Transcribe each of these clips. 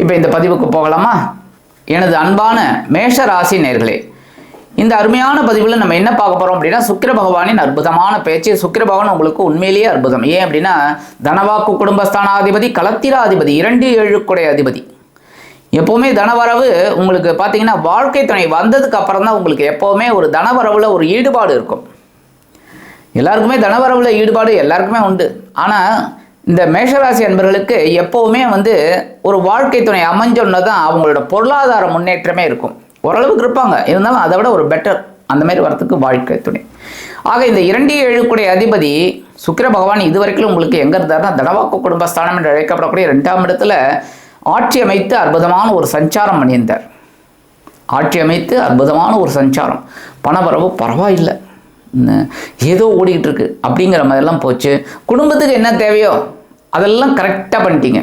இப்போ இந்த பதிவுக்கு போகலாமா? எனது அன்பான மேஷ ராசி நேர்களே இந்த அருமையான பதிவில் நம்ம என்ன பார்க்க போகிறோம் அப்படின்னா சுக்கிர பகவானின் அற்புதமான பேச்சு. சுக்கிர பகவான் உங்களுக்கு உண்மையிலேயே அற்புதம். ஏன் அப்படின்னா தனவாக்கு குடும்பஸ்தானாதிபதி கலத்திராதிபதி இரண்டு ஏழுக்குடைய அதிபதி. எப்போவுமே தனவரவு உங்களுக்கு பார்த்தீங்கன்னா வாழ்க்கை துணை வந்ததுக்கு அப்புறம் தான் உங்களுக்கு எப்போவுமே ஒரு தனவரவில் ஒரு ஈடுபாடு இருக்கும். எல்லாருக்குமே தனவரவில் ஈடுபாடு எல்லாருக்குமே உண்டு. ஆனால் இந்த மேஷராசி அன்பர்களுக்கு எப்போவுமே வந்து ஒரு வாழ்க்கை துணை அமைஞ்சோன்னா தான் அவங்களோட பொருளாதார முன்னேற்றமே இருக்கும். ஓரளவுக்கு இருப்பாங்க. இருந்தாலும் அதை விட ஒரு பெட்டர் அந்த மாதிரி வரத்துக்கு வாழ்க்கை துணை. ஆக இந்த இரண்டு ஏழுக்குடைய அதிபதி சுக்கிர பகவான் இதுவரைக்கும் உங்களுக்கு எங்கே இருந்தார்னா தனவாக்கு குடும்பஸ்தானம் என்று அழைக்கப்படக்கூடிய ரெண்டாம் இடத்துல ஆட்சி அமைத்து அற்புதமான ஒரு சஞ்சாரம் பண்ணியிருந்தார். ஆட்சி அமைத்து அற்புதமான ஒரு சஞ்சாரம். பணவரவு பரவாயில்லை. ஏதோ ஓடிக்கிட்டு இருக்கு அப்படிங்கிற மாதிரிலாம் போச்சு. குடும்பத்துக்கு என்ன தேவையோ அதெல்லாம் கரெக்டாக பண்ணிட்டீங்க.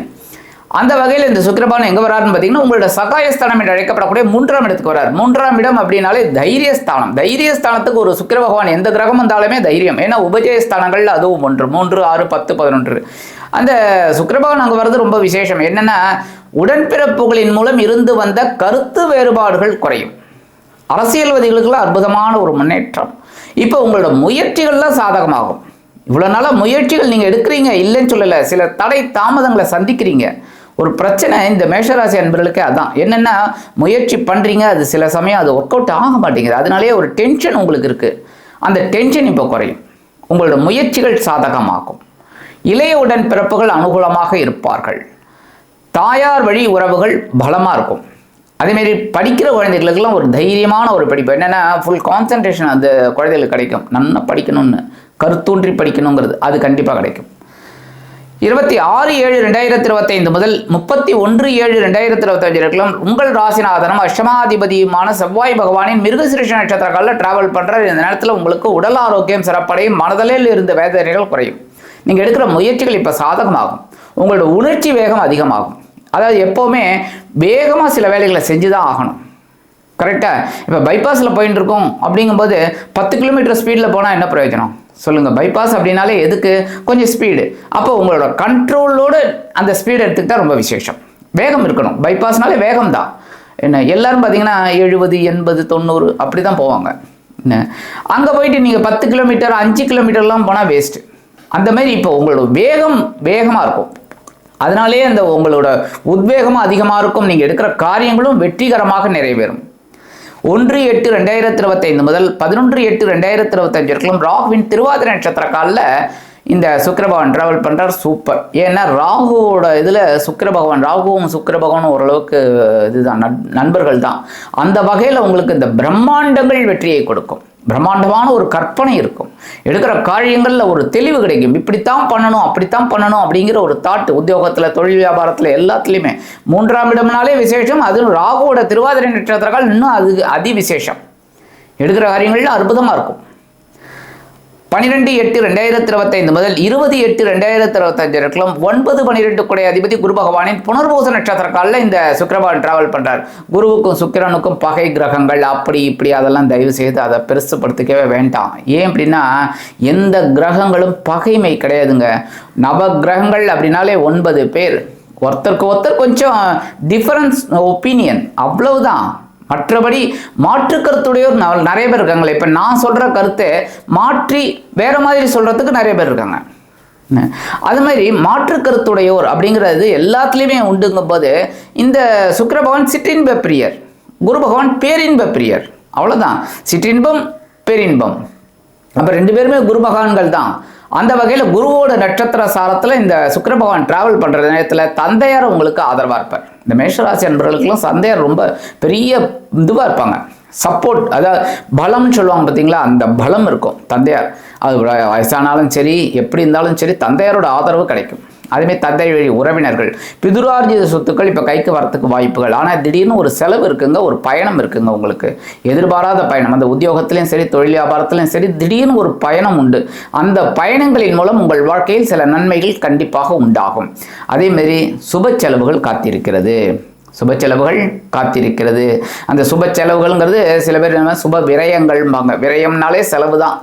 அந்த வகையில் இந்த சுக்கிரபானம் எங்கே வராருன்னு பார்த்தீங்கன்னா உங்களோட சகாயஸ்தானம் என்று அழைக்கப்படக்கூடிய மூன்றாம் இடத்துக்கு வரார். மூன்றாம் இடம் அப்படின்னாலே தைரியஸ்தானம். தைரியஸ்தானத்துக்கு ஒரு சுக்கிர பகவான் எந்த கிரகம் வந்தாலுமே தைரியம். ஏன்னா உபஜயஸ்தானங்கள் அதுவும் ஒன்று. மூன்று ஆறு பத்து பதினொன்று. அந்த சுக்கிரபகவான் அங்கே வர்றது ரொம்ப விசேஷம். என்னென்னா உடன்பிறப்புகளின் மூலம் இருந்து வந்த கருத்து வேறுபாடுகள் குறையும். அரசியல்வாதிகளுக்கெல்லாம் அற்புதமான ஒரு முன்னேற்றம். இப்போ உங்களோட முயற்சிகள்லாம் சாதகமாகும். இவ்வளோ நாளாக முயற்சிகள் நீங்கள் எடுக்கிறீங்க இல்லைன்னு சொல்லலை. சில தடை தாமதங்களை சந்திக்கிறீங்க. ஒரு பிரச்சனை இந்த மேஷராசி அன்பர்களுக்கு அதான். என்னென்னா முயற்சி பண்ணுறீங்க அது சில சமயம் அது ஒர்க் அவுட் ஆக மாட்டேங்குது. அதனாலே ஒரு டென்ஷன் உங்களுக்கு இருக்குது அந்த டென்ஷன் இப்போ குறையும். உங்களோட முயற்சிகள் சாதகமாகும். இளைய உடன் பிறப்புகள் அனுகூலமாக இருப்பார்கள். தாயார் வழி உறவுகள் பலமாக இருக்கும். அதேமாரி படிக்கிற குழந்தைகளுக்கெல்லாம் ஒரு தைரியமான ஒரு படிப்பு. என்னென்னா ஃபுல் கான்சன்ட்ரேஷன் அந்த குழந்தைகளுக்கு கிடைக்கும். நல்லா படிக்கணும்னு கருத்தூன்றி படிக்கணுங்கிறது அது கண்டிப்பாக கிடைக்கும். இருபத்தி ஆறு ஏழு ரெண்டாயிரத்தி இருபத்தைந்து முதல் முப்பத்தி ஒன்று ஏழு ரெண்டாயிரத்தி இருபத்தஞ்சு வரைக்கும் உங்கள் ராசிநாதனம் அஷ்டமாதிபதியுமான செவ்வாய் பகவானின் மிருகசிருஷ நட்சத்திர காலில் டிராவல் பண்ணுற இந்த நேரத்தில் உங்களுக்கு உடல் ஆரோக்கியம் சிறப்படையும் மனதலில் இருந்த வேதனைகள் குறையும். நீங்கள் எடுக்கிற முயற்சிகள் இப்போ சாதகமாகும். உங்களோட உணர்ச்சி வேகம் அதிகமாகும். அதாவது எப்போவுமே வேகமாக சில வேலைகளை செஞ்சு தான் ஆகணும் கரெக்டாக இப்போ பைபாஸில் போயின்னு இருக்கோம் அப்படிங்கும்போது பத்து கிலோமீட்டர் ஸ்பீடில் போனால் என்ன பிரயோஜனம்? சொல்லுங்கள் பைபாஸ் அப்படின்னாலே எதுக்கு? கொஞ்சம் ஸ்பீடு அப்போ உங்களோட கண்ட்ரோலோடு அந்த ஸ்பீடு எடுத்துக்கிட்டால் ரொம்ப விசேஷம். வேகம் இருக்கணும். பைபாஸ்னாலே வேகம் தான் என்ன எல்லாரும் பார்த்தீங்கன்னா எழுபது எண்பது தொண்ணூறு அப்படி தான் போவாங்க. என்ன? அங்கே போயிட்டு நீங்கள் பத்து கிலோமீட்டர் அஞ்சு கிலோமீட்டர்லாம் போனால் வேஸ்ட்டு அந்த மாதிரி இப்போ உங்களோட வேகம் வேகமாக இருக்கும். அதனாலே அந்த உங்களோட உத்வேகமும் அதிகமாக இருக்கும். நீங்கள் எடுக்கிற காரியங்களும் வெற்றிகரமாக நிறைவேறும். ஒன்று எட்டு ரெண்டாயிரத்தி இருபத்தைந்து முதல் பதினொன்று எட்டு ரெண்டாயிரத்தி இருபத்தஞ்சு வரைக்கும் ராகுவின் திருவாதிரை நட்சத்திர காலில் இந்த சுக்கர பகவான் ட்ராவல் பண்ணுறார் சூப்பர் ஏன்னா ராகுவோட இதில் சுக்கர பகவான் ராகுவும் சுக்கர பகவானும் ஓரளவுக்கு இதுதான். நண்பர்கள் தான் அந்த வகையில் உங்களுக்கு இந்த பிரம்மாண்டங்கள் வெற்றியை கொடுக்கும். பிரம்மாண்டமான ஒரு கற்பனை இருக்கும். எடுக்கிற காரியங்களில் ஒரு தெளிவு கிடைக்கும். இப்படித்தான் பண்ணணும் அப்படித்தான் பண்ணணும் அப்படிங்கிற ஒரு தாட்டு உத்தியோகத்தில் தொழில் வியாபாரத்தில் எல்லாத்துலேயுமே. மூன்றாம் இடம்னாலே விசேஷம் அதுவும் ராகுவோட திருவாதிரை நட்சத்திரங்கள் இன்னும் அது அதி விசேஷம் எடுக்கிற காரியங்களில் அற்புதமாக இருக்கும். பனிரெண்டு எட்டு ரெண்டாயிரத்தி இருபத்தைந்து முதல் இருபது எட்டு ரெண்டாயிரத்தி இருபத்தஞ்சு வரைக்கும் ஒன்பது பன்னிரெண்டு குடை அதிபதி குரு பகவானின் புனர்பூச நட்சத்திர காலில் இந்த சுக்கிரபகவான் டிராவல் பண்ணுறார் குருவுக்கும் சுக்கிரனுக்கும் பகை கிரகங்கள் அப்படி இப்படி அதெல்லாம் தயவு செய்து அதை பெருசுப்படுத்திக்கவே வேண்டாம். ஏன் அப்படின்னா எந்த கிரகங்களும் பகைமை கிடையாதுங்க. நவ கிரகங்கள் அப்படின்னாலே ஒன்பது பேர். ஒருத்தருக்கு ஒருத்தர் கொஞ்சம் டிஃபரன்ஸ் ஒப்பீனியன் அவ்வளவுதான். மற்றபடி மாற்று கருத்துடையோர் நிறைய பேர் இருக்காங்களே. இப்போ நான் சொல்கிற கருத்தை மாற்றி வேற மாதிரி சொல்கிறதுக்கு நிறைய பேர் இருக்காங்க. அது மாதிரி மாற்று கருத்துடையோர் அப்படிங்கிறது எல்லாத்துலேயுமே உண்டுங்கும் போது இந்த சுக்கர பகவான் சிற்றின்ப பிரியர் குரு பகவான் பேரின்ப பிரியர். அவ்வளோதான் சிற்றின்பம் பேரின்பம். அப்போ ரெண்டு பேருமே குரு பகவான்கள் தான். அந்த வகையில் குருவோட நட்சத்திர சாரத்தில் இந்த சுக்கர பகவான் டிராவல் பண்ணுற நேரத்தில் தந்தையார் உங்களுக்கு ஆதரவாக இருப்பார். இந்த மேஷராசி அன்பர்களுக்கெல்லாம் தந்தையார் ரொம்ப பெரிய இதுவாக இருப்பாங்க. சப்போர்ட் அதாவது பலம்னு சொல்லுவாங்க பார்த்தீங்களா அந்த பலம் இருக்கும் தந்தையார். அது வயசானாலும் சரி எப்படி இருந்தாலும் சரி தந்தையாரோட ஆதரவு கிடைக்கும். அதேமாதிரி தந்தை வழி உறவினர்கள். பிதுரார்ஜித சொத்துக்கள் இப்போ கைக்கு வரத்துக்கு வாய்ப்புகள். ஆனால் திடீர்னு ஒரு செலவு இருக்குங்க ஒரு பயணம் இருக்குங்க உங்களுக்கு. எதிர்பாராத பயணம். அந்த உத்தியோகத்திலையும் சரி தொழில் வியாபாரத்திலையும் சரி திடீர்னு ஒரு பயணம் உண்டு. அந்த பயணங்களின் மூலம் உங்கள் வாழ்க்கையில் சில நன்மைகள் கண்டிப்பாக உண்டாகும். அதேமாரி சுப செலவுகள் காத்திருக்கிறது. சுப செலவுகள் காத்திருக்கிறது. அந்த சுப செலவுகள்ங்கிறது சில பேர் என்ன சுப விரயங்கள்பாங்க விரயம்னாலே செலவு தான்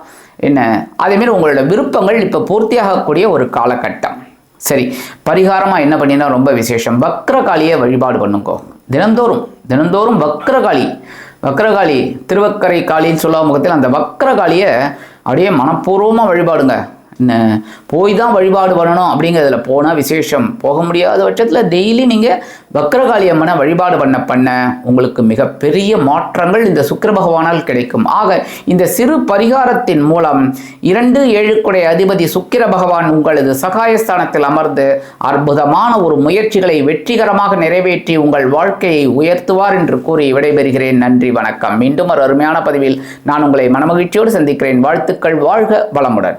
என்ன அதேமாரி உங்களோட விருப்பங்கள் இப்போ பூர்த்தியாகக்கூடிய ஒரு காலகட்டம். சரி பரிகாரமாக என்ன பண்ணினா ரொம்ப விசேஷம்? வக்ரகாளியை வழிபாடு பண்ணுங்கோ. தினந்தோறும் தினந்தோறும் வக்ரகாளி வக்ரகாளி திருவக்கரை காளின்னு சொல்லாத முகத்தில் அந்த வக்ரகாளியை அப்படியே மனப்பூர்வமாக வழிபாடுங்க. போய் தான் வழிபாடு பண்ணணும் அப்படிங்கிறதுல போனால் விசேஷம். போக முடியாத பட்சத்தில் டெய்லி நீங்கள் வக்ரகாளி அம்மனை வழிபாடு பண்ண பண்ண உங்களுக்கு மிகப்பெரிய மாற்றங்கள் இந்த சுக்கிர பகவானால் கிடைக்கும். ஆக இந்த சிறு பரிகாரத்தின் மூலம் இரண்டு ஏழுக்குடைய அதிபதி சுக்கிர பகவான் உங்களது சகாயஸ்தானத்தில் அமர்ந்து அற்புதமான ஒரு முயற்சிகளை வெற்றிகரமாக நிறைவேற்றி உங்கள் வாழ்க்கையை உயர்த்துவார் என்று கூறி விடைபெறுகிறேன். நன்றி வணக்கம். மீண்டும் ஒரு அருமையான பதிவில் நான் உங்களை மனமகிழ்ச்சியோடு சந்திக்கிறேன். வாழ்த்துக்கள். வாழ்க வளமுடன்.